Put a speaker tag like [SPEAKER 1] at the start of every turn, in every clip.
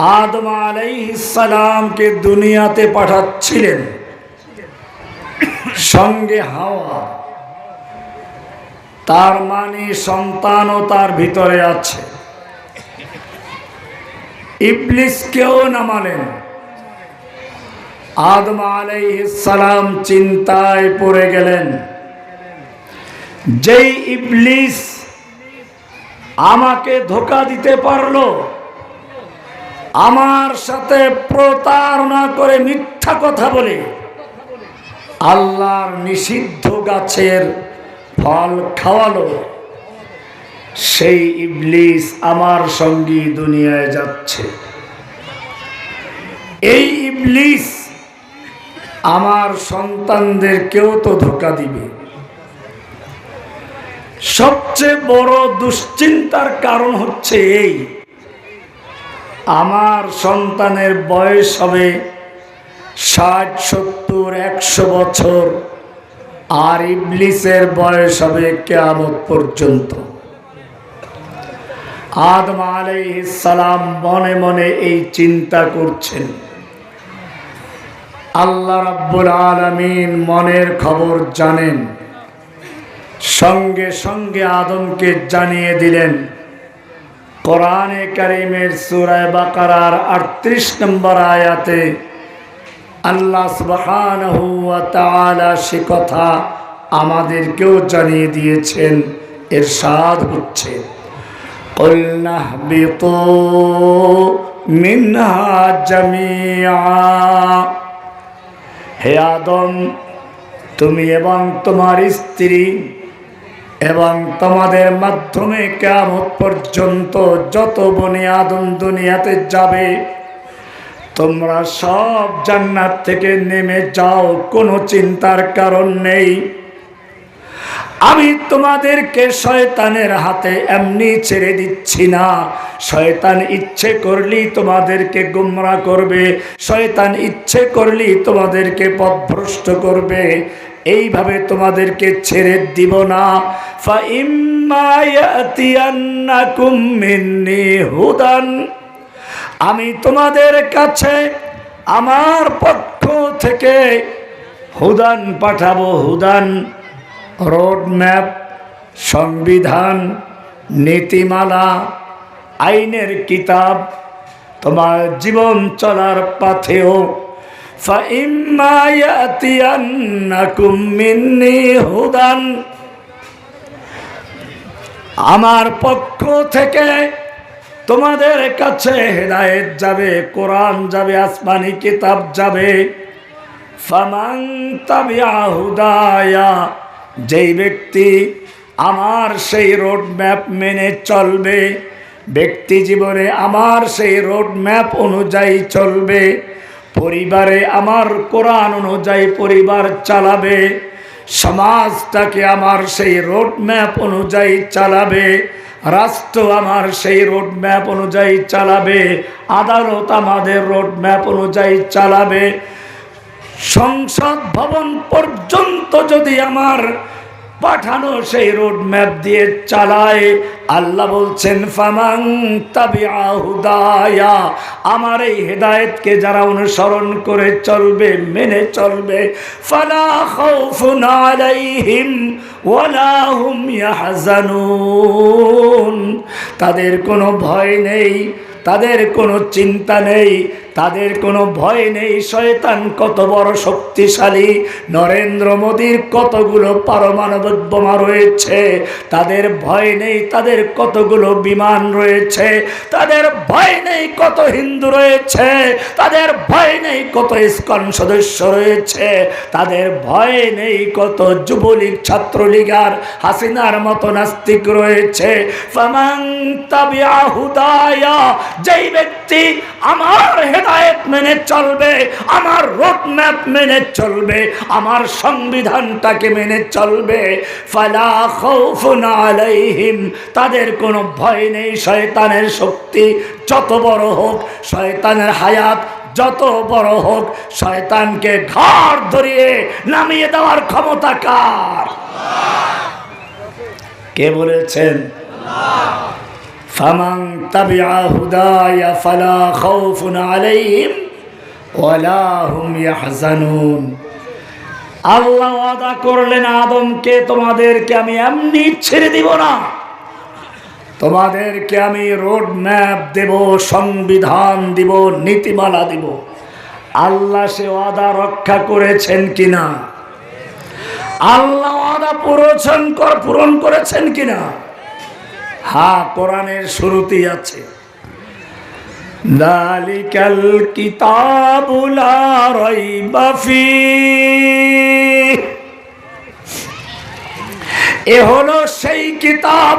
[SPEAKER 1] আদম আলাইসালামকে দুনিয়াতে পাঠাচ্ছিলেন? সঙ্গে হাওয়া। তার মানে সন্তানও তার ভিতরে আছে। ইবলিসকেও নামালেন। আদম আলাইসালাম চিন্তায় পড়ে গেলেন, যেই ইবলিস আমাকে ধোকা দিতে পারল আমার সাথে প্রতারণা করে মিথ্যা কথা বলে। আল্লাহর নিষিদ্ধ গাছের ফল খাওয়ালো। সেই ইবলিস আমার সঙ্গী দুনিয়ায় যাচ্ছে। এই ইবলিস আমার সন্তানদের কেউ তো ধোকা দিবে। সবচেয়ে বড় দুশ্চিন্তার কারণ হচ্ছে এই আমার সন্তানের বয়স হবে ষাট, সত্তর, একশো বছর, আর ইবলিসের বয়স হবে কেয়ামত পর্যন্ত। আদম সালাম মনে মনে এই চিন্তা করছেন। আল্লাহ রাব্বুল আলমিন মনের খবর জানেন। সঙ্গে সঙ্গে আদমকে জানিয়ে দিলেন কোরআনে করিমের সুরায় বাকার আটত্রিশ নম্বর আয়াতে আল্লাহ সে কথা আমাদেরকেও জানিয়ে দিয়েছেন এর সাদ হচ্ছে হে আদম, তুমি এবং তোমার স্ত্রী এবং তোমাদের মাধ্যমে কেমন পর্যন্ত যত বনে আদম দুনিয়াতে যাবে, তোমরা সব জান্নাত থেকে নেমে যাও, কোনো চিন্তার কারণ নেই। আমি তোমাদেরকে শয়তানের হাতে এমনি ছেড়ে দিচ্ছি না। শয়তান ইচ্ছে করলেই তোমাদেরকে গুমরা করবে, শয়তান ইচ্ছে করলেই তোমাদেরকে পথভ্রষ্ট করবে। এইভাবে তোমাদেরকে ছেড়ে দিব না। হুদান। আমি তোমাদের কাছে আমার পক্ষ থেকে হুদান পাঠাবো, হুদান রোড ম্যাপ সংবিধান, নীতিমালা, আইনের কিতাব, তোমার জীবন চলার পাথেও আমার পক্ষ থেকে তোমাদের কাছে হেদায়েত যাবে, কোরআন যাবে, আসমানি কিতাব যাবে। হুদায়া, যেই ব্যক্তি আমার সেই রোড ম্যাপ মেনে চলবে, ব্যক্তি জীবনে আমার সেই রোড ম্যাপ অনুযায়ী চলবে পরিবারে আমার কোরআন অনুযায়ী পরিবার চালাবে, সমাজটাকে আমার সেই রোড ম্যাপ অনুযায়ী চালাবে, রাষ্ট্র আমার সেই রোড ম্যাপ অনুযায়ী চালাবে, আদালত আমাদের রোড ম্যাপ অনুযায়ী চালাবে। সংসদ ভবন পর্যন্ত যদি আমার পাঠানো সেই রোড ম্যাপ দিয়ে চালায়, আল্লাহ বলছেন ফামাং তাবিআহুদায়া আমার এই হেদায়েতকে যারা অনুসরণ করে চলবে, মেনে চলবে, ফালা তাদের কোনো ভয় নেই, তাদের কোনো চিন্তা নেই তাদের কোনো ভয় নেই, শয়তান কত বড় শক্তিশালী, নরেন্দ্র মোদীর কতগুলো পারমাণবিক বোমা রয়েছে, তাদের ভয় নেই, তাদের কতগুলো বিমান রয়েছে, তাদের ভয় নেই কত হিন্দু রয়েছে, তাদের ভয় নেই কত ইস্কন সদস্য রয়েছে, তাদের ভয় নেই কত যুবলীগ ছাত্রলীগ আর হাসিনার মতো নাস্তিক রয়েছে। যেই ব্যক্তি আমার হেদায়েত মেনে চলবে, আমার রোড ম্যাপ মেনে চলবে, আমার সংবিধানটাকে মেনে চলবে। ফালা খাউফুন আলাইহিম, তাদের কোনো ভয় নেই, শয়তানের শক্তি যত বড় হোক, শয়তানের হায়াত যত বড় হোক, শয়তানকে ঘর ধরিয়ে নামিয়ে দেওয়ার ক্ষমতা কার? কে বলেছেন? ফামান তাবিআ হুদায়া ফালা খাউফুন আলাইহিম ওয়ালা হুম ইয়াহজানুন। আল্লাহ ওয়াদা করলেন আদমকে, তোমাদেরকে আমি এমনি ছেড়ে দিব না। তোমাদেরকে আমি রোড ম্যাপ দেব, সংবিধান দিব, নীতিমালা দিব। আল্লাহ সে ওয়াদা রক্ষা করেছেন কিনা? আল্লাহ ওয়াদা পূরণ পূরণ করেছেন কিনা? হ্যাঁ কোরআনের শুরুতেই আছে। দালিকাল কিতাবুলা রাইবা ফিহ এ হলো সেই কিতাব,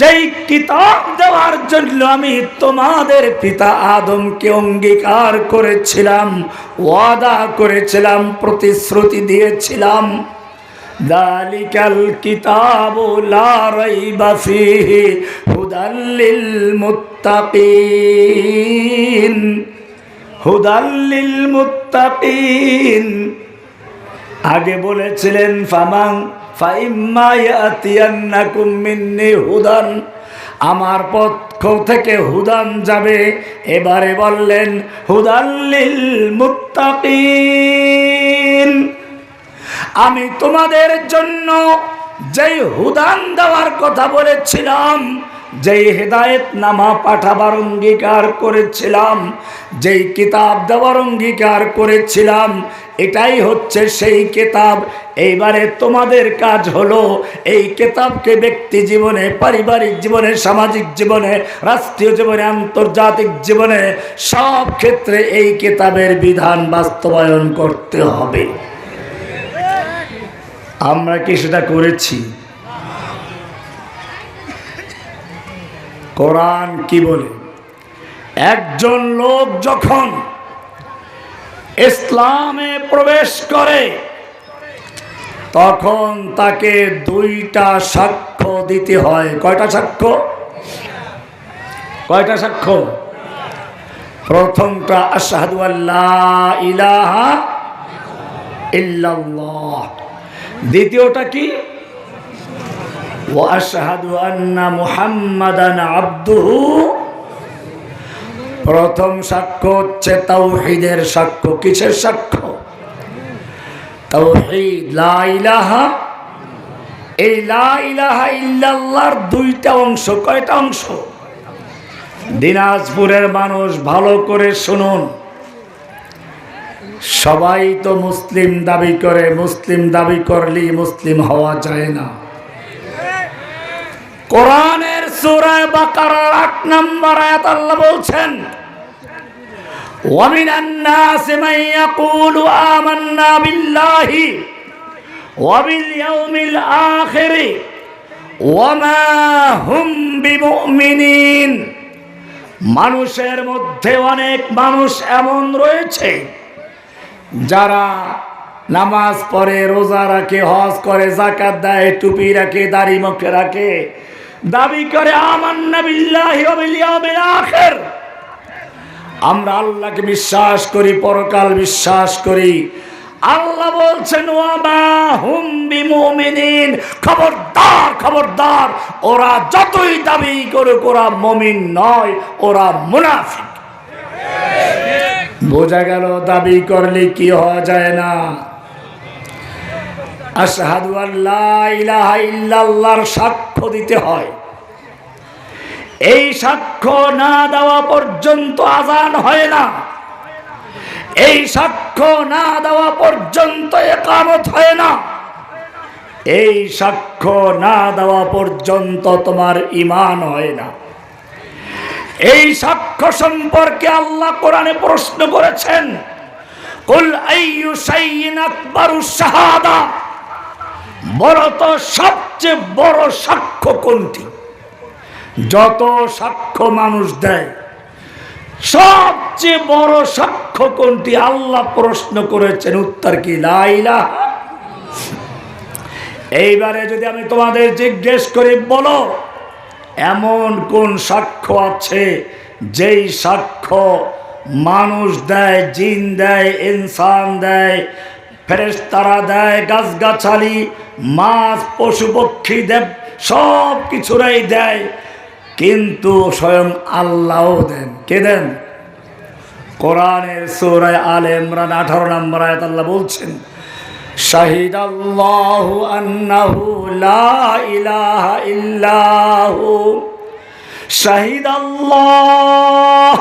[SPEAKER 1] যেই কিতাব দেওয়ার জন্য আমি তোমাদের পিতা আদমকে অঙ্গীকার করেছিলাম, ওয়াদা করেছিলাম, প্রতিশ্রুতি দিয়েছিলাম। দালিকাল কিতাব লা রাইবা ফিহি হুদাল্লিল মুত্তাকিন। হুদাল্লিল মুত্তাকিন। আগে বলেছিলেন, ফামাং ফাইম্মায়াতিয়ান্নাকুম মিন্নি হুদান। আমার পক্ষ থেকে হুদান যাবে। এবারে বললেন হুদাল্লিল মুত্তাকিন। আমি তোমাদের জন্য যেই হুদান দেওয়ার কথা বলেছিলাম, যেই হেদায়েত নামা পাঠাবার অঙ্গীকার করেছিলাম, যেই কিতাব দেওয়ার অঙ্গীকার করেছিলাম, এটাই হচ্ছে সেই কেতাব। এইবারে তোমাদের কাজ হলো এই কেতাবকে ব্যক্তি জীবনে, পারিবারিক জীবনে, সামাজিক জীবনে, রাষ্ট্রীয় জীবনে, আন্তর্জাতিক জীবনে সব ক্ষেত্রে এই কেতাবের বিধান বাস্তবায়ন করতে হবে। আমরা কি সেটা করেছি? কোরআন কি বলে? একজন লোক যখন ইসলামে প্রবেশ করে, তখন তাকে দুইটা সাক্ষ্য দিতে হয়। কয়টা সাক্ষ্য? কয়টা সাক্ষ্য? প্রথমটা, আশাহাদু আল্লাহ ইলাহা ইল্লাল্লাহ। দ্বিতীয়টা কি? প্রথম সাক্ষ্য হচ্ছে তাওহীদের সাক্ষ্য। কিসের সাক্ষ্য? এই দুইটা অংশ। কয়টা অংশ? দিনাজপুরের মানুষ ভালো করে শুনুন। সবাই তো মুসলিম দাবি করে মুসলিম দাবি করলেই মুসলিম হওয়া যায় না কোরআনের সূরায় বাকারার আট নম্বর আয়াত আল্লাহ বলছেন ومن الناس من يقول آمنا بالله وباليوم الآخر وما هم بمؤمنين মানুষের মধ্যে অনেক মানুষ এমন রয়েছে যারা নামাজ পড়ে, রোজা রাখে, হজ করে জাকাত দেয়, টুপি রাখে, দাড়ি মুখে রাখে, দাবি করে আখির। আমরা আল্লাহকে বিশ্বাস করি, পরকাল বিশ্বাস করি। আল্লাহ বলছেন খবরদার খবরদার, ওরা যতই দাবি করুক, ওরা মমিন নয়, ওরা মুনাফিক। বোঝা গেল দাবি করলে কি হওয়া যায় না। আশহাদু আল্লাহ সাক্ষ্য দিতে হয়। এই সাক্ষ্য না দেওয়া পর্যন্ত আজান হয় না। এই সাক্ষ্য না দেওয়া পর্যন্ত একামত হয় না। এই সাক্ষ্য না দেওয়া পর্যন্ত তোমার ইমান হয় না। এই সাক্ষ্য সম্পর্কে আল্লাহ কোরআনে প্রশ্ন করেছেন আইয়ু শাহাদা? সবচেয়ে বড় সাক্ষ্য কোনটি? যত সাক্ষ্য মানুষ দেয়, সবচেয়ে বড় সাক্ষ্য কোনটি? আল্লাহ প্রশ্ন করেছেন, উত্তর কি? লাইলা এইবারে যদি আমি তোমাদের জিজ্ঞেস করি, বলো। এমন কোন সাক্ষ্য আছে যেই সাক্ষ্য মানুষ দেয়, জিন দেয়, ইনসান দেয়, ফেরেশতারা দেয়, গাছগাছালি, মাছ, পশু, পক্ষী, দেব, সব কিছুরাই দেয়, কিন্তু স্বয়ং আল্লাহও দেন। কে দেন? কোরআনের সৌরায় আল ইমরান আঠারো নম্বর আয়াত আল্লাহ বলছেন শাহিদ আল্লাহু আন্নাহু লা ইলাহা ইল্লাহু। শাহিদ আল্লাহ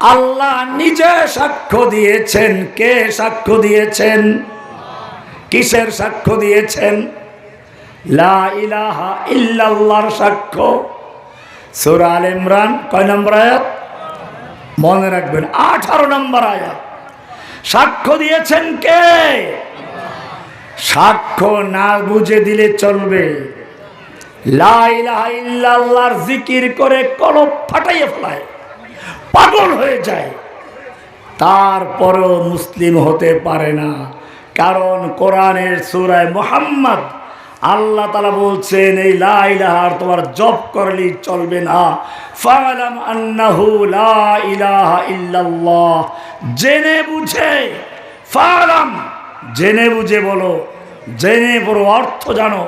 [SPEAKER 1] আল্লাহ নিজে সাক্ষ্য দিয়েছেন। কে সাক্ষ্য দিয়েছেন? কিসের সাক্ষ্য দিয়েছেন? লা ইলাহা ইল্লাল্লাহর সাক্ষ্য। সূরা আল ইমরান, কয় নম্বর আয়াত? মনে রাখবেন, আঠারো নম্বর আয়াত। সাক্ষ্য দিয়েছেন কে? সাক্ষ্য না বুঝে দিলে চলবে। জিকির করে কলপ ফাটাইয়ে ফেলায়। পাগল হয়ে যায়। তারপরও মুসলিম হতে পারে না। কারণ কোরআনের সুরায় মোহাম্মদ আল্লাহ তালা বলছেন, এই লাইলাহার তোমার জব করলি চলবে না। ফালাম আন্নাহু ইলাহা ইল্লাল্লাহ। জেনে বুঝে, ফালাম, জেনে বুঝে বলো, জেনে বড় অর্থ জানো।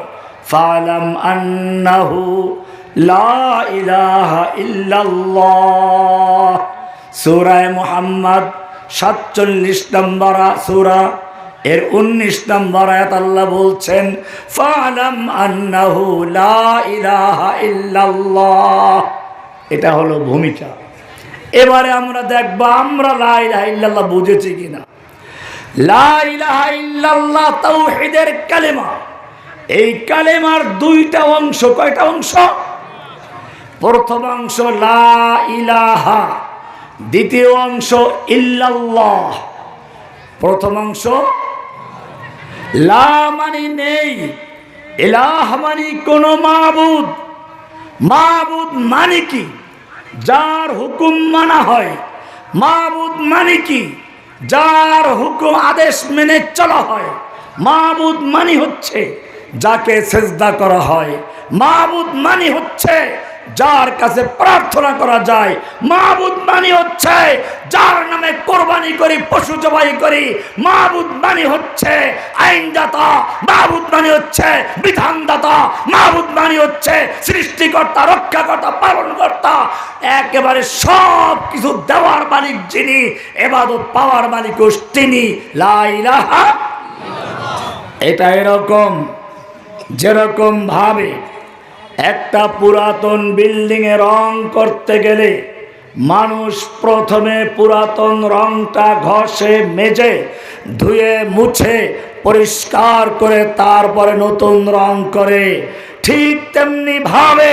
[SPEAKER 1] ফালাম আন্নাহু ইলাহা ইল্লাল্লাহ। সূরায়ে মুহাম্মদ সাতচল্লিশ নম্বর সূরা এর উনিশ নম্বর আয়াত আল্লাহ বলছেন, ফালাম আন্নাহু লা ইলাহা ইল্লাল্লাহ। এটা হলো ভূমিকা। এবারে আমরা দেখব, আমরা লা ইলাহা ইল্লাল্লাহ বুঝেছি কিনা। লা ইলাহা ইল্লাল্লাহ তাওহীদের কালেমা। এই কালেমার দুইটা অংশ, কয়টা অংশ? প্রথম অংশ, লা ইলাহা। দ্বিতীয় অংশ, ইল্লাল্লাহ। প্রথম অংশ নেই কোন মানে যার হুকুম মানা হয়, মাবুদ মানে কি? যার হুকুম আদেশ মেনে চলা হয়, মাবুদ মানি হচ্ছে যাকে সেজদা করা হয়। মাবুদ মানি হচ্ছে যার কাছে প্রার্থনা করা যায়। মাহবুদ মানি হচ্ছে যার নামে কোরবানি করি, পশু জবাই করি। মাহবুদ মানি হচ্ছে আইনদাতা। মাহবুদ মানি হচ্ছে বিধানদাতা। মাহবুদ মানি হচ্ছে সৃষ্টিকর্তা, রক্ষাকর্তা, পালনকর্তা। একেবারে সব কিছু দেওয়ার মালিক যিনি, এবাদত পাওয়ার মালিক তিনি। লাইলাহা এটা এরকম যেরকম ভাবে একটা পুরাতন বিল্ডিংয়ে রং করতে গেলে মানুষ প্রথমে পুরাতন রংটা ঘষে, মেজে, ধুয়ে, মুছে, পরিষ্কার করে তারপরে নতুন রং করে। ঠিক তেমনি ভাবে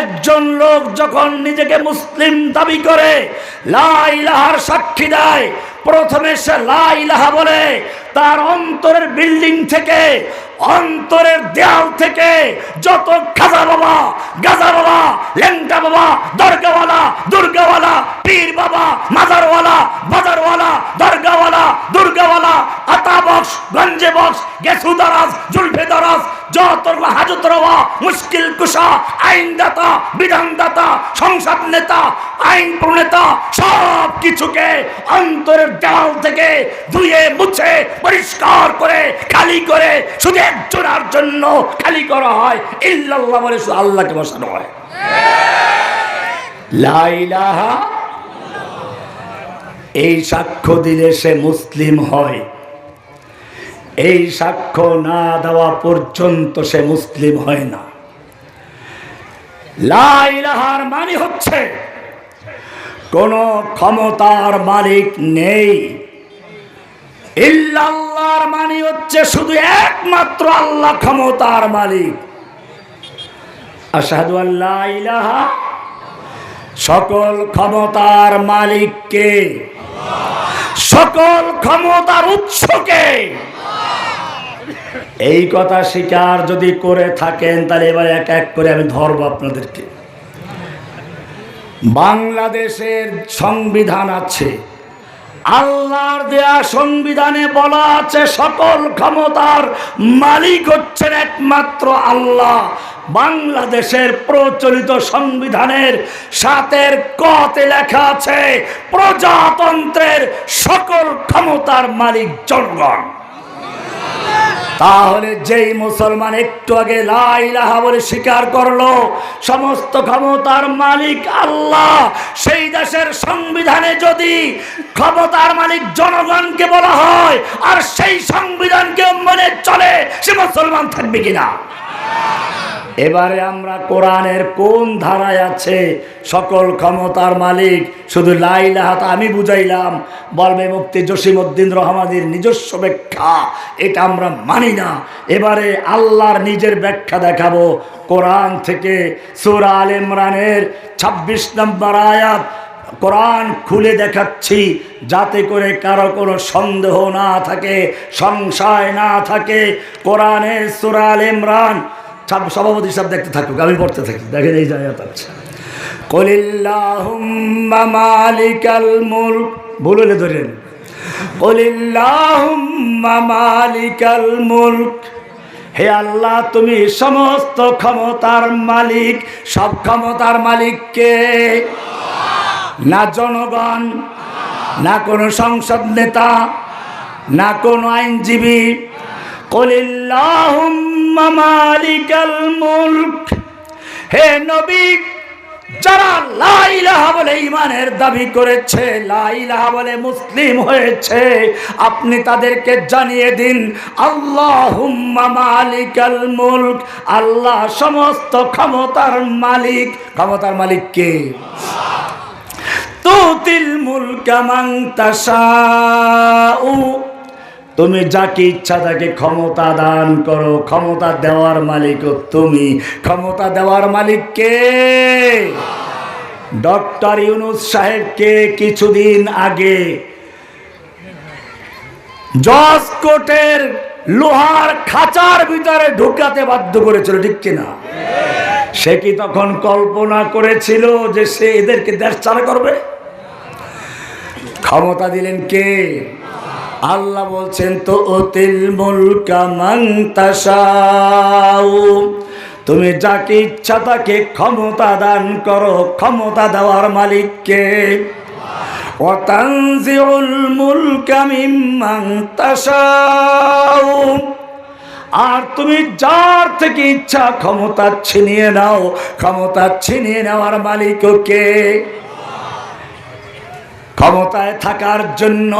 [SPEAKER 1] একজন লোক যখন নিজেকে মুসলিম দাবি করে লাইলাহার সাক্ষী দেয়, প্রথমে সে লাইলাহা বলে তার অন্তরের বিল্ডিং থেকে, অন্তরের দেয়াল থেকে যত খাজা বাবা, গাজা বাবা লেংটা বাবা, দরগাওয়ালা, দুর্গাওয়ালা, পীর বাবা, মাজারওয়ালা বাজারওয়ালা দরগাওয়ালা, দুর্গাওয়ালা, আতা বক্স, গঞ্জে বক্স গেসু দারাজ, জুলফে দারাজ যত হাজত রওয়া, মুশকিল কুশা, আইনদাতা, বিধানদাতা, সংসদ নেতা, আইন প্রণেতা সব কিছুকে অন্তরের দেওয়াল থেকে ধুয়ে মুছে পরিষ্কার করে, খালি করে, শুধু একজনার জন্য খালি করা হয়। ইল্লাল্লাহ বলে শুধু আল্লাহকে বসানো হয়। এই সাক্ষ্য দিলে সে মুসলিম হয়। এই সাক্ষ্য না দেওয়া পর্যন্ত সে মুসলিম হয় না। লাইলাহার মানে হচ্ছে, কোন ক্ষমতার মালিক নেই। ইল্লাল্লাহর মানে হচ্ছে শুধু একমাত্র আল্লাহ ক্ষমতার মালিক। আসাদু আল্লাহ ইলাহা, সকল ক্ষমতার মালিককে, সকল ক্ষমতার উৎসকে। এই কথা স্বীকার যদি করে থাকেন, তাহলে এবার এক এক করে আমি ধরবো আপনাদেরকে। বাংলাদেশের সংবিধান আছে। আল্লাহর দেয়া সংবিধানে বলা আছে, সকল ক্ষমতার মালিক হচ্ছেন একমাত্র আল্লাহ। বাংলাদেশের প্রচলিত সংবিধানের সাতের কতে লেখা আছে, প্রজাতন্ত্রের সকল ক্ষমতার মালিক জনগণ। তাহলে যেই মুসলমান একটু আগে লাইলাহা বলে স্বীকার করল, সমস্ত ক্ষমতার মালিক আল্লাহ। সেই দেশের সংবিধানে যদি ক্ষমতার মালিক জনগণকে বলা হয়, আর সেই সংবিধানকে মেনে চলে, সে মুসলমান থাকবে কিনা? এবারে আমরা কোরআনের কোন ধারায় আছে? সকল ক্ষমতার মালিক, শুধু লাইলাহাত আমি বুঝাইলাম। বলবে মুক্তি জসিম উদ্দিন রহমানের নিজস্ব ব্যাখ্যা, এটা আমরা মানি না। এবারে আল্লাহর নিজের ব্যাখ্যা দেখাবো। কোরআন থেকে সুরা আল ইমরানের ছাব্বিশ নম্বর আয়াত, কোরআন খুলে দেখাচ্ছি, যাতে করে কারও কোনো সন্দেহ না থাকে, সংশয় না থাকে। কোরআনের সুরা আল ইমরান সভাপতি সব দেখতে থাকুক, আমি পড়তে থাকি। দেখেন এই জায়গাটা আছে। মালিকাল মুলক। বললে ধরেন কলিল্লাহুম্মা মালিকাল মুলক। হে আল্লাহ, তুমি সমস্ত ক্ষমতার মালিক। সব ক্ষমতার মালিককে না জনগণ, না কোনো সংসদ নেতা, না কোনো আইনজীবী। কলিল্লাহুম্মা মালিকাল মুলক। হে নবী, যারা লাইলাহা বলে ইমানের দাবি করেছে লাইলাহা বলে মুসলিম হয়েছে, আপনি তাদেরকে জানিয়ে দিন, আল্লাহুম্মা মালিকাল মুলক, আল্লাহ সমস্ত ক্ষমতার মালিক। ক্ষমতার মালিক কে? তুতিল মুলকা তাশাউ। তুমি যাকে ইচ্ছা তাকে ক্ষমতা দান করো, ক্ষমতা দেওয়ার মালিক তুমি। ক্ষমতা দেওয়ার মালিক কে? ডক্টর ইউনুস সাহেবকে কিছুদিন আগে জজ লোহার খাঁচার ভিতরে ঢুকাতে বাধ্য করেছিল, ঠিক কিনা? সে কি তখন কল্পনা করেছিল যে সে এদেরকে দেশ চালা করবে? ক্ষমতা দিলেন কে? আল্লাহ বলছেন, তো অতিল মুলকা তুমি যাকে ইচ্ছা তাকে ক্ষমতা দান করো, ক্ষমতা দেওয়ার মালিককে। আর তুমি যার থেকে ইচ্ছা ক্ষমতা ছিনিয়ে নাও, ক্ষমতা ছিনিয়ে নেওয়ার মালিক কে? ক্ষমতায় থাকার জন্য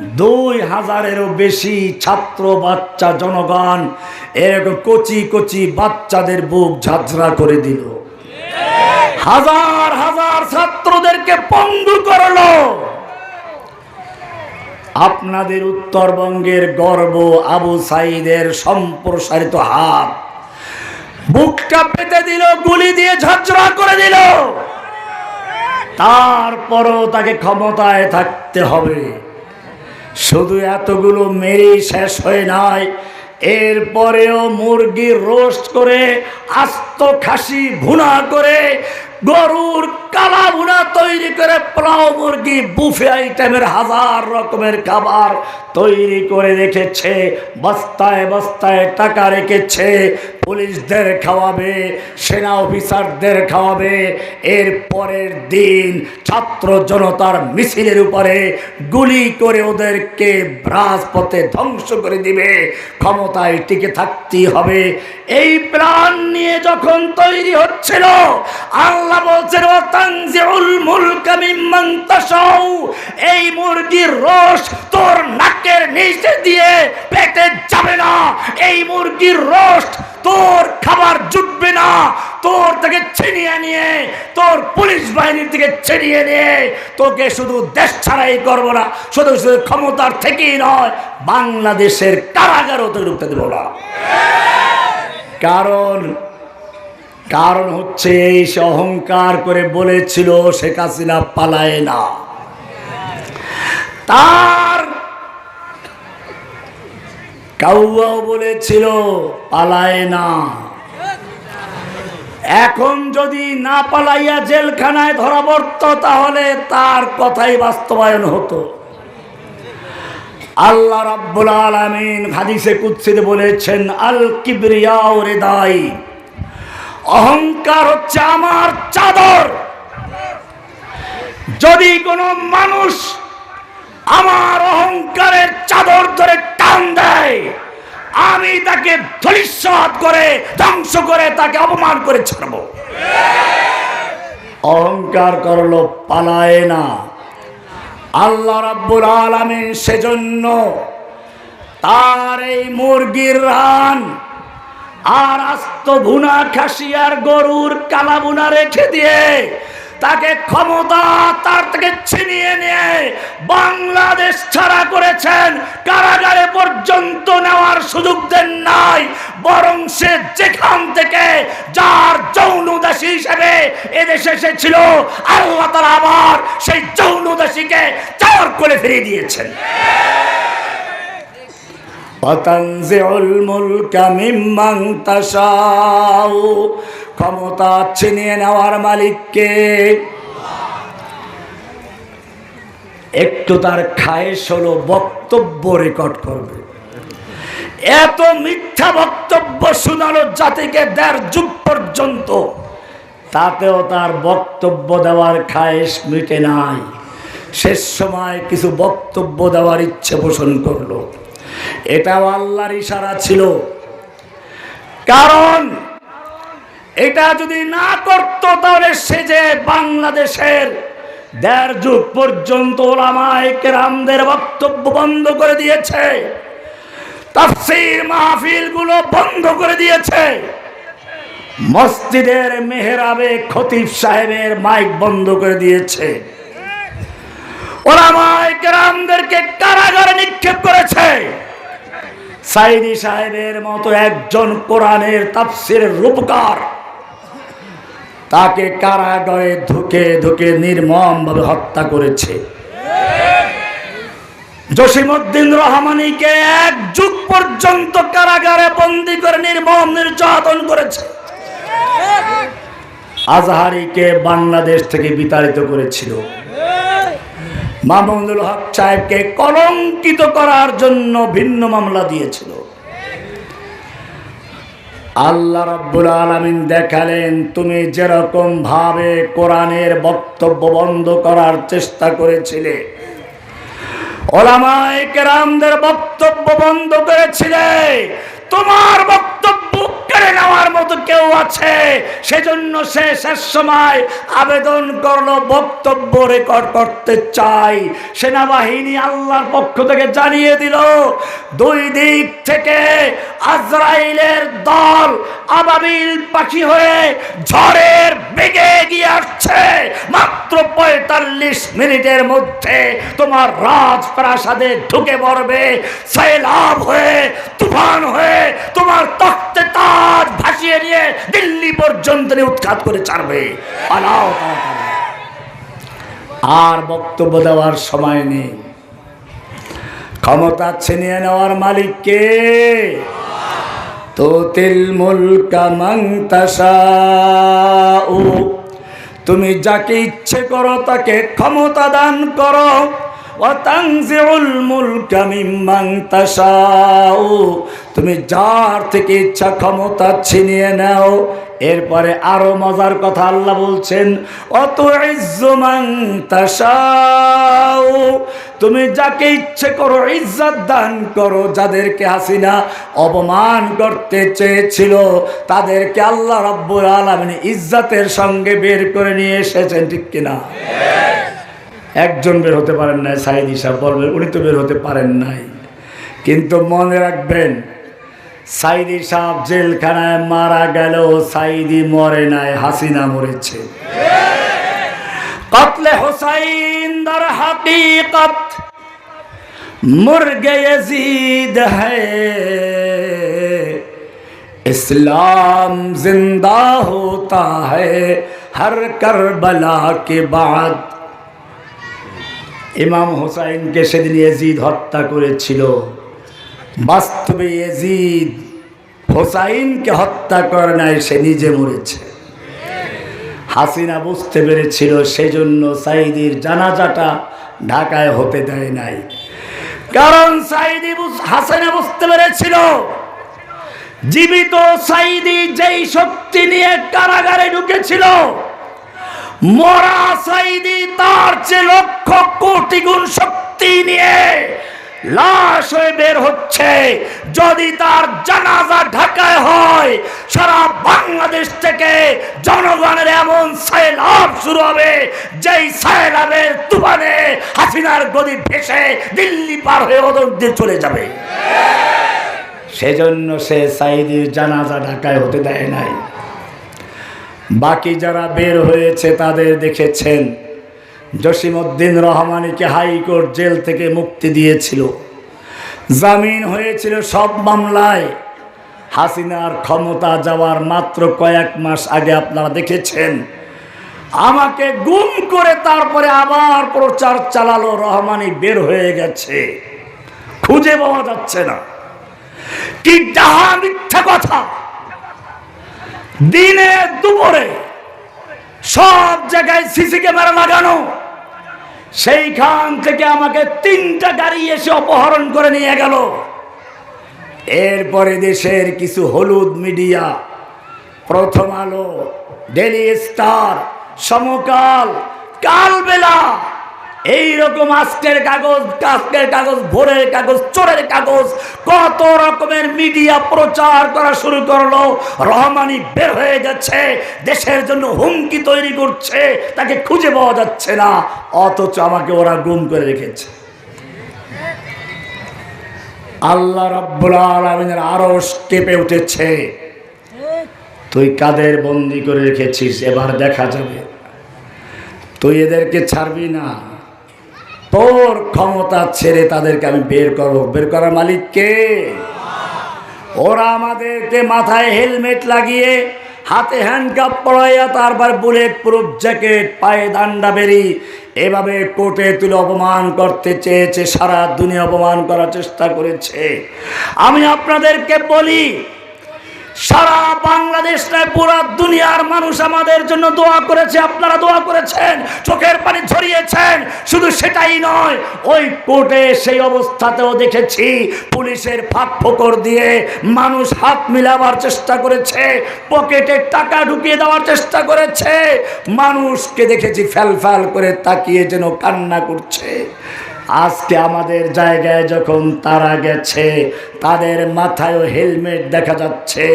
[SPEAKER 1] দুই হাজারেরও বেশি ছাত্র, বাচ্চা, জনগণ এরকম কচি কচি বাচ্চাদের বুক ঝাঁঝরা করে দিল। হাজার হাজার ছাত্রদেরকে পঙ্গু করল। আপনাদের উত্তরবঙ্গের গর্ব আবু সাইদের সম্প্রসারিত হাত। বুকটা পেতে দিল, গুলি দিয়ে ঝাঁঝরা করে দিল। তারপরও তাকে ক্ষমতায় থাকতে হবে। শুধু এতগুলো মেরে শেষ হয়ে নাই। এরপরেও মুরগির রোস্ট করে, আস্ত খাসি ভুনা করে, গরুর কালা ভুনা তৈরি করে, পোলাও মুরগি বুফে আইটেমের হাজার রকমের খাবার তৈরি করে রেখেছে, বস্তায় বস্তায় টাকা রেখেছে। পুলিশদের খাওয়াবে, সেনা অফিসারদের খাওয়াবে। এর পরের দিন ছাত্র জনতার মিছিলের উপরে গুলি করে ওদেরকে রাজপথে ধ্বংস করে দিবে। ক্ষমতায় টিকে থাকতেই হবে। এই প্রাণ নিয়ে যখন তৈরি হচ্ছিল, আল্লাহ বলছেন এই মুরগির রস তোর নাকের নিচে দিয়ে পেটে যাবে না। এই মুরগির রস তোর খাবার জুটবে না। তোর থেকে ছিনিয়ে নিয়ে, তোর পুলিশ বাহিনীর থেকে ছিনিয়ে নিয়ে, তোকে শুধু দেশ ছাড়াই করব না, শুধু শুধু ক্ষমতার থেকেই নয়, বাংলাদেশের কারাগারও তো ঢুকতে দেবো না। কারণ কারণ হচ্ছে এই সে অহংকার করে বলেছিল শেখ হাসিনা পালায় না। তার কাউয়াও বলেছিল, পালায় না। এখন যদি না পালাইয়া জেলখানায় ধরা পড়ত, তাহলে তার কথাই বাস্তবায়ন হতো। আল্লাহ রাব্বুল আলামিন হাদিসে কুৎসিতে বলেছেন, আল কিবরিয়াও রেদাই। অহংকার হচ্ছে আমার চাদর। যদি কোনো মানুষ আমার অহংকারের চাদর ধরে টান দেয়। আমি তাকে ধলিস্বাদ করে, ধ্বংস করে, তাকে অপমান করে ছাড়ব। অহংকার করল, পালায় না। আল্লাহ রাব্বুল আলামিন সেজন্য তার এই মুরগির রান আর আস্ত ভুনা খাসিয়ার গরুর কালা বুনা রেখে দিয়ে তাকে ক্ষমতা তার থেকে ছিনিয়ে নিয়ে বাংলাদেশ ছাড়া করেছেন। কারাগারে পর্যন্ত নেওয়ার সুযোগ দেন নাই। বরং সে যেখান থেকে যার যৌনদাসী হিসেবে এদেশে এসেছিল আল্লাহ তারা আবার সেই যৌনদাসীকে চার করে ফিরিয়ে দিয়েছেন পতঞ্জিউল মুলকা মিম্মান তাশাউ ক্ষমতা ছিনিয়ে নেওয়ার মালিককে একটু তার খায়েশ হলো বক্তব্য রেকর্ড করবে। এত মিথ্যা বক্তব্য শোনালো জাতিকে দেড় যুগ পর্যন্ত তাতেও তার বক্তব্য দেওয়ার খায়েশ মিটে নাই। শেষ সময় কিছু বক্তব্য দেওয়ার ইচ্ছে পোষণ করল। এটাও আল্লাহর ইশারা ছিল। কারণ এটা যদি না করত তাহলে সে যে বাংলাদেশের দেড় যুগ পর্যন্ত ওলামায় কেরামদের বক্তব্য বন্ধ করে দিয়েছে, তাফসির মাহফিলগুলো বন্ধ করে দিয়েছে। মসজিদের মেহরাবে খতিব সাহেবের মাইক বন্ধ করে দিয়েছে। ওলামায় কেরামদেরকে কারাগারে নিক্ষেপ করেছে। সাইদি সাহেবের মতো একজন কোরআনের তাফসিরের রূপকার। তাকে কারাগারে ধুকে ধুকে নির্মম নির্মমভাবে হত্যা করেছে। জসিমউদ্দিন রহমানীকে এক যুগ পর্যন্ত কারাগারে বন্দি করে নির্মম নির্যাতন করেছে। আজহারিকে বাংলাদেশ থেকে বিতাড়িত করেছিল। মামুনুল হক সাহেবকে কলঙ্কিত করার জন্য ভিন্ন মামলা দিয়েছিল। আল্লাহ রাব্বুল আলামিন দেখালেন, তুমি যেরকম ভাবে কোরআনের বক্তব্য বন্ধ করার চেষ্টা করেছিলে, ওলামায়ে কেরামদের বক্তব্য বন্ধ করেছিলে, তোমার বক্তব্য কেড়ে নেওয়ার মতো কেউ আছে। সেজন্য সে শেষ সময় আবেদন করল, বক্তব্য রেকর্ড করতে চাই। সেনাবাহিনী আল্লাহর পক্ষ থেকে জানিয়ে দিল, দুই দিক থেকে আজরাইলের দল আবাবিল পাখি হয়ে ঝড়ের বেগে এগিয়ে আসছে। মাত্র পঁয়তাল্লিশ মিনিটের মধ্যে তোমার রাজপ্রাসাদে ঢুকে পড়বে। সৈলাভ হয়ে, তুফান হয়ে তোমার তখ্তে তাজ ভাসিয়ে নিয়ে দিল্লি পর্যন্ত উৎখাত করে ছাড়বে। আর বক্তব্য দেওয়ার সময় নেই। ক্ষমতা ছিনিয়ে নেওয়ার মালিককে তো তিল মুলকা মাংতাসাউ তুমি যাকে ইচ্ছে করো তাকে ক্ষমতা দান করো। তুমি যার থেকে ইচ্ছা ক্ষমতা ছিনিয়ে নাও। এরপরে আরও মজার কথা আল্লাহ বলছেন অত তুমি যাকে ইচ্ছে করো ইজ্জত দান করো, যাদেরকে হাসিনা অপমান করতে চেয়েছিল, তাদেরকে আল্লাহ রাব্বুল আলামিন ইজ্জতের সঙ্গে বের করে নিয়ে এসেছেন, ঠিক কিনা? একজন বের হতে পারেন নাই, সাইদ সাহেব বলবেন, উনি তো বের হতে পারেন নাই। কিন্তু মনে রাখবেন, সাইদি সাহেব জেলখানায় মারা গেল সাইদি মরে নাই, হাসিনা মরেছে। কতলে হোসাইন দর হাকিকত, মুরগে জিদ হসলাম ইসলাম জিন্দা হোতা হর হর বলা কে বা ইমাম হোসাইনকে সেদিন এজিদ হত্যা করেছিল। বাস্তবে এজিদ হোসাইনকে হত্যা করে নাই, সে নিজে মরেছে। হাসিনা বুঝতে পেরেছিল, সেজন্য সাইদির জানাজাটা ঢাকায় হতে দেয় নাই। কারণ সাইদি হাসিনা বুঝতে পেরেছিল, জীবিত সাইদি যেই শক্তি নিয়ে কারাগারে ঢুকেছিল মরা সাইদি তার চেয়ে লক্ষ কোটি গুণ শক্তি নিয়ে লাশ হয়ে বের হচ্ছে। যদি তার জানাজা ঢাকায় হয়, সারা বাংলাদেশ থেকে জনগণের এমন সাইলাভ শুরু হবে, যেই সাইলাভের তুফানে হাসিনার গদি ভেসে দিল্লি পার হয়ে ওদের দিয়ে চলে যাবে। সেজন্য সে সাইদির জানাজা ঢাকায় হতে দেয় নাই। বাকি যারা বের হয়েছে তাদের দেখেছেন। জসিমউদ্দিন রহমানিকে হাইকোর্ট জেল থেকে মুক্তি দিয়েছিল। জামিন হয়েছিল সব মামলায়। হাসিনার ক্ষমতা যাওয়ার মাত্র কয়েক মাস আগে আপনারা দেখেছেন। আমাকে গুম করে তারপরে আবার প্রচার চালালো, রহমানি বের হয়ে গেছে। খুঁজে পাওয়া যাচ্ছে না। কি ডাহা মিথ্যা কথা! দিনে দুপুরে সব জায়গায় সিসি ক্যামেরা লাগানো। সেইখান থেকে আমাকে তিনটা গাড়ি এসে অপহরণ করে নিয়ে গেল। এরপরে দেশের কিছু হলুদ মিডিয়া, প্রথম আলো ডেলি স্টার, সমকাল, কালবেলা এইরকম আজকের কাগজ আজকের কাগজ, ভোরের কাগজ, চোরের কাগজ, কত রকমের মিডিয়া প্রচার করা শুরু করল। রহমানি বের হয়ে যাচ্ছে, দেশের জন্য হুমকি তৈরি করছে, তাকে খুঁজে পাওয়া যাচ্ছে না, অথচ আমাকে ওরা গুম করে রেখেছে। আল্লাহ আলমিনের আরও কেঁপে উঠেছে। তুই কাদের বন্দি করে রেখেছিস? এবার দেখা যাবে। তুই এদেরকে ছাড়বি না। তোর ক্ষমতা ছেড়ে তাদেরকে আমি বের করব। বের করার মালিক কে? ওরা আমাদেরকে মাথায় হেলমেট লাগিয়ে হাতে হ্যান্ডকাপ পড়াইয়া তারপর বুলেট প্রুফ জ্যাকেট পায়ে দান্ডা বেরি এভাবে কোর্টে তুলে অপমান করতে চেয়েছে, সারা দুনিয়া অপমান করার চেষ্টা করেছে। আমি আপনাদেরকে বলি সারা বাংলাদেশ পুরা দুনিয়ার মানুষ আমাদের জন্য দোয়া করেছে, আপনারা দোয়া করেছেন, চোখের পানি ছড়িয়েছেন, শুধু সেটাই নয়, ওই কোর্টে সেই অবস্থাতেও দেখেছি, পুলিশের ফাঁক ফোকর দিয়ে মানুষ হাত মিলাবার চেষ্টা করেছে, পকেটে টাকা ঢুকিয়ে দেওয়ার চেষ্টা করেছে, মানুষকে দেখেছি ফ্যাল ফ্যাল করে তাকিয়ে যেন কান্না করছে। আজকে আমাদের জায়গায় যখন তারা গেছে, তাদের মাথায়ও হেলমেট দেখা যাচ্ছে,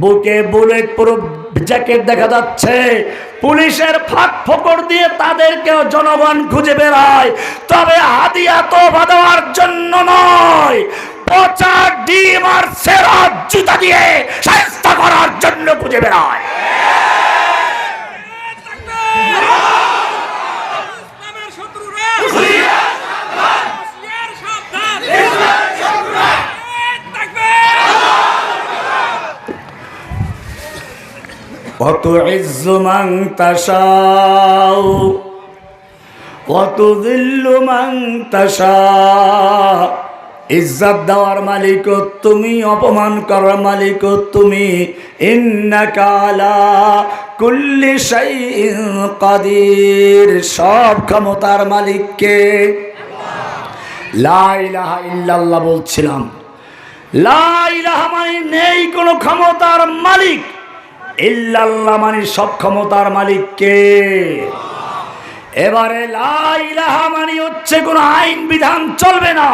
[SPEAKER 1] বুকে বুলেট প্রুফ জ্যাকেট দেখা যাচ্ছে, পুলিশের ফাঁক ফকর দিয়ে তাদেরকেও জনগণ খুঁজে বেড়ায়। তবে হাদিয়া তো দেওয়ার জন্য নয়, পচা ডিম আর সেরা জুতা দিয়ে চেষ্টা করার জন্য খুঁজে বেড়ায়। وتعز من تشاء وتذل من تشاء ইজ্জত দেওয়ার মালিক তুমি অপমান করার মালিক তুমি ইন্নাকা আলা কুল্লি শাইইন কাদির সব ক্ষমতার মালিককে লা ইলাহা ইল্লাল্লাহ বলছিলাম লা ইলাহা মানে নেই কোনো ক্ষমতার মালিক ইল্লাল্লাহ মানে সব ক্ষমতার মালিককে এবারে লা ইলাহা মানে হচ্ছে কোনো আইন বিধান চলবে না।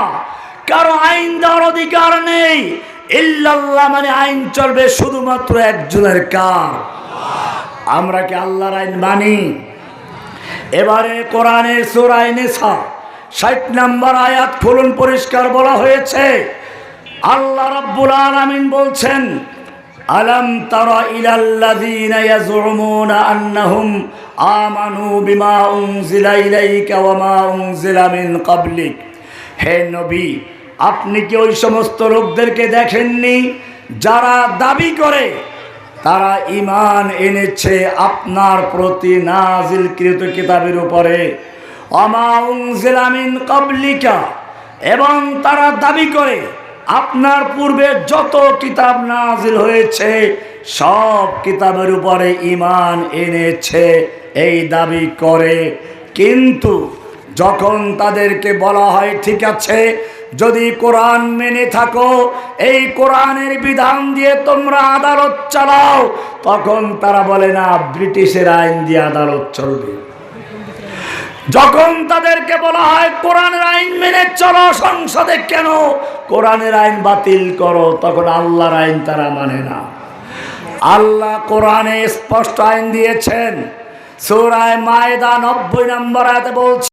[SPEAKER 1] কারও আইন দেওয়ার অধিকার নেই। ইল্লাল্লাহ মানে আইন চলবে শুধুমাত্র একজনের কার? আমরা কি আল্লাহর আইন মানি? এবারে কোরআনে সুরায় নেশা ষাট নাম্বার আয়াত খুলুন, পরিষ্কার বলা হয়েছে। আল্লাহ রাব্বুল আলামিন বলছেন আলাম তারা ইলাল্লাযীনা আন্নাহুম আমানু বিমা উনজিলা ইলাইকা ওয়া মা উনজিলা মিন হে নবী, আপনি কি ওই সমস্ত লোকদেরকে দেখেননি? যারা দাবি করে, তারা ইমান এনেছে আপনার প্রতি নাজিলকৃত কিতাবের উপরে। অমাউংজিলামিন কবলিকা এবং তারা দাবি করে আপনার পূর্বে যত কিতাব নাজিল হয়েছে, সব কিতাবের উপরে ইমান এনেছে, এই দাবি করে। কিন্তু যখন তাদেরকে বলা হয়, ঠিক আছে, যদি কোরআন মেনে থাকো, এই কোরআনের বিধান দিয়ে তোমরা আদালত চালাও, তখন তারা বলে, না, ব্রিটিশের আইন দিয়ে আদালত চলবে। যখন তাদেরকে বলা হয়, কোরআনের আইন মেনে চলো, সংসদে কেন কোরআনের আইন বাতিল করো? তখন আল্লাহর আইন তারা মানে না। আল্লাহ কোরআনে স্পষ্ট আইন দিয়েছেন। সুরায় মায়দা নব্বই নম্বর আয়াতে বলছে